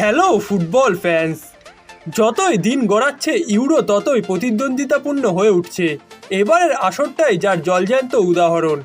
Hello football fans যতই দিন গড়াচ্ছে, ইউরো ততই প্রতিদ্বন্দ্বিতাপূর্ণ হয়ে উঠছে। এবারের আসরটাই যার জলজ্যান্ত উদাহরণ।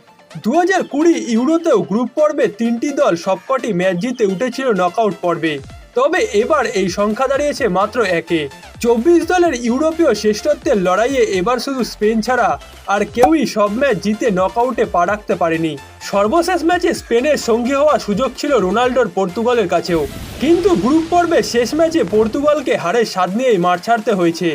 দু হাজার কুড়ি ইউরোতেও গ্রুপ পর্বে তিনটি দল সবকটি ম্যাচ জিতে উঠেছিল নকআউট পর্বে। তবে এবার এই সংখ্যা দাঁড়িয়েছে মাত্র একে। চব্বিশ দলের ইউরোপীয় শ্রেষ্ঠত্বের লড়াইয়ে এবার শুধু স্পেন ছাড়া আর কেউই সব ম্যাচ জিতে নকআউটে পা রাখতে পারেনি। সর্বশেষ ম্যাচে স্পেনের সঙ্গী হওয়ার সুযোগ ছিল রোনাল্ডোর পর্তুগালের কাছেও। কিন্তু গ্রুপ পর্বে শেষ ম্যাচে পর্তুগালকে হারে স্বাদ নিয়েই মাঠ ছাড়তে হয়েছে।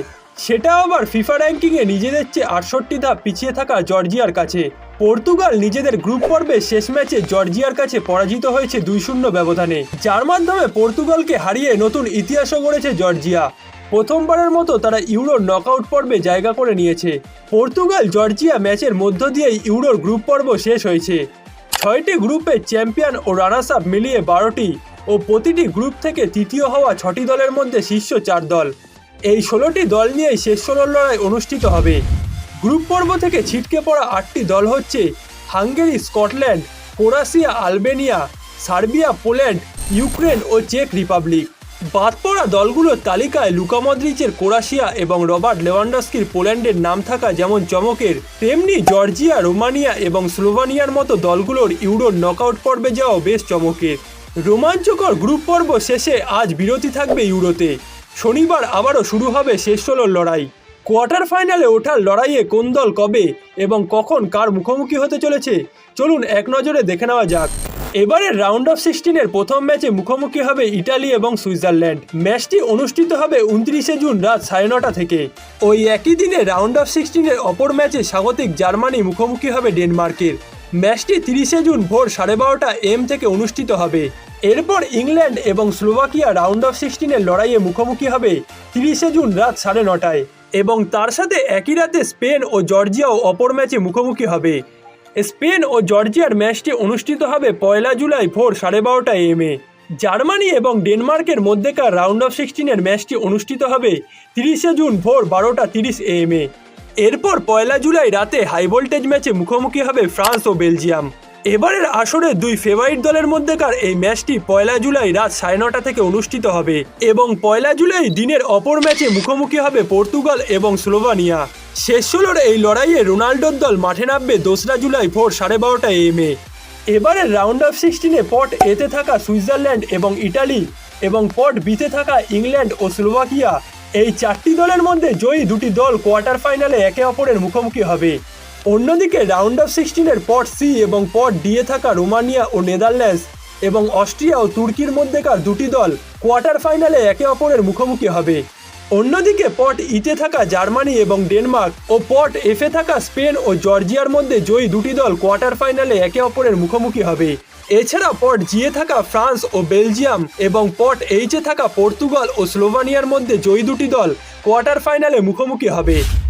সেটা আবার ফিফা র্যাঙ্কিংয়ে নিজেদের চেয়ে আটষট্টি ধাপ পিছিয়ে থাকা জর্জিয়ার কাছে। পর্তুগাল নিজেদের গ্রুপ পর্বে শেষ ম্যাচে জর্জিয়ার কাছে পরাজিত হয়েছে দুই শূন্য ব্যবধানে। যার মাধ্যমে পর্তুগালকে হারিয়ে নতুন ইতিহাসও গড়েছে জর্জিয়া। প্রথমবারের মতো তারা ইউরোর নকআউট পর্বে জায়গা করে নিয়েছে। পর্তুগাল জর্জিয়া ম্যাচের মধ্য দিয়েই ইউরোর গ্রুপ পর্ব শেষ হয়েছে। ছয়টি গ্রুপে চ্যাম্পিয়ন ও রানার্স আপ মিলিয়ে বারোটি ও প্রতিটি গ্রুপ থেকে তৃতীয় হওয়া ছটি দলের মধ্যে শীর্ষ চার দল। এই ষোলোটি দল নিয়েই শেষ ষোলোর লড়াই অনুষ্ঠিত হবে। গ্রুপ পর্ব থেকে ছিটকে পড়া আটটি দল হচ্ছে Hungary, Scotland, Croatia, Albania, Serbia, Poland, Ukraine ও চেক রিপাবলিক। বাদ পড়া দলগুলোর তালিকায় লুকা মদ্রিচের ক্রোয়েশিয়া এবং রবার্ট লেভানডস্কির পোল্যান্ডের নাম থাকা যেমন চমকের, তেমনি জর্জিয়া, রোমানিয়া এবং স্লোভানিয়ার মতো দলগুলোর ইউরোর নকআউট পর্বে যাওয়াও বেশ চমকের। রোমাঞ্চকর গ্রুপ পর্ব শেষে আজ বিরতি থাকবে ইউরোতে। শনিবার আবারও শুরু হবে শেষ ষোলোর লড়াই। কোয়ার্টার ফাইনালে ওঠার লড়াইয়ে কোন দল কবে এবং কখন কার মুখোমুখি হতে চলেছে, চলুন এক নজরে দেখে নেওয়া যাক। এবারের রাউন্ড অফ সিক্সটিনের প্রথম ম্যাচে মুখোমুখি হবে ইটালি এবং সুইজারল্যান্ড। ম্যাচটি অনুষ্ঠিত হবে উনত্রিশে জুন রাত সাড়ে নটা থেকে। ওই একই দিনে রাউন্ড অফ সিক্সটিনের অপর ম্যাচে স্বাগতিক জার্মানি মুখোমুখি হবে ডেনমার্কের। ম্যাচটি তিরিশে জুন ভোর সাড়ে বারোটা এম থেকে অনুষ্ঠিত হবে। এরপর ইংল্যান্ড এবং স্লোভাকিয়া রাউন্ড অফ সিক্সটিনের লড়াইয়ে মুখোমুখি হবে তিরিশে জুন রাত সাড়ে নটায়। এবং তার সাথে একই রাতে স্পেন ও জর্জিয়াও অপর ম্যাচে মুখোমুখি হবে। স্পেন ও জর্জিয়ার ম্যাচটি অনুষ্ঠিত হবে পয়লা জুলাই ভোর সাড়ে বারোটা এম এ। জার্মানি এবং ডেনমার্কের মধ্যেকার রাউন্ড অফ সিক্সটিনের ম্যাচটি অনুষ্ঠিত হবে তিরিশে জুন ভোর বারোটা তিরিশ এম এ। এরপর পয়লা জুলাই রাতে হাই ভোল্টেজ ম্যাচে মুখোমুখি হবে ফ্রান্স ও বেলজিয়াম। এবারের আসরে দুই ফেভারিট দলের মধ্যেকার এই ম্যাচটি পয়লা জুলাই রাত সাড়ে নটা থেকে অনুষ্ঠিত হবে এবং পয়লা জুলাই দিনের অপর ম্যাচে মুখোমুখি হবে পর্তুগাল এবং স্লোভানিয়া। শেষ ষোলোর এই লড়াইয়ে রোনাল্ডোর দল মাঠে নামবে দোসরা জুলাই ভোর সাড়ে বারোটা এম এ এবারের রাউন্ড অফ সিক্সটিনে পট এতে থাকা সুইজারল্যান্ড এবং ইটালি এবং পট বিতে থাকা ইংল্যান্ড ও স্লোভাকিয়া এই চারটি দলের মধ্যে জয়ী দুটি দল কোয়ার্টার ফাইনালে একে অপরের মুখোমুখি হবে। অন্যদিকে রাউন্ড অফ সিক্সটিনের পট সি এবং পট ডিয়ে থাকা রোমানিয়া ও নেদারল্যান্ডস এবং অস্ট্রিয়া ও তুর্কির মধ্যেকার দুটি দল কোয়ার্টার ফাইনালে একে অপরের মুখোমুখি হবে। অন্যদিকে, পট ইতে থাকা জার্মানি এবং ডেনমার্ক ও পট এফে থাকা স্পেন ও জর্জিয়ার মধ্যে জয়ী দুটি দল কোয়ার্টার ফাইনালে একে অপরের মুখোমুখি হবে। এছাড়া, পট জিয়ে থাকা ফ্রান্স ও বেলজিয়াম এবং পট এইচে থাকা পর্তুগাল ও স্লোভানিয়ার মধ্যে জয়ী দুটি দল কোয়ার্টার ফাইনালে মুখোমুখি হবে।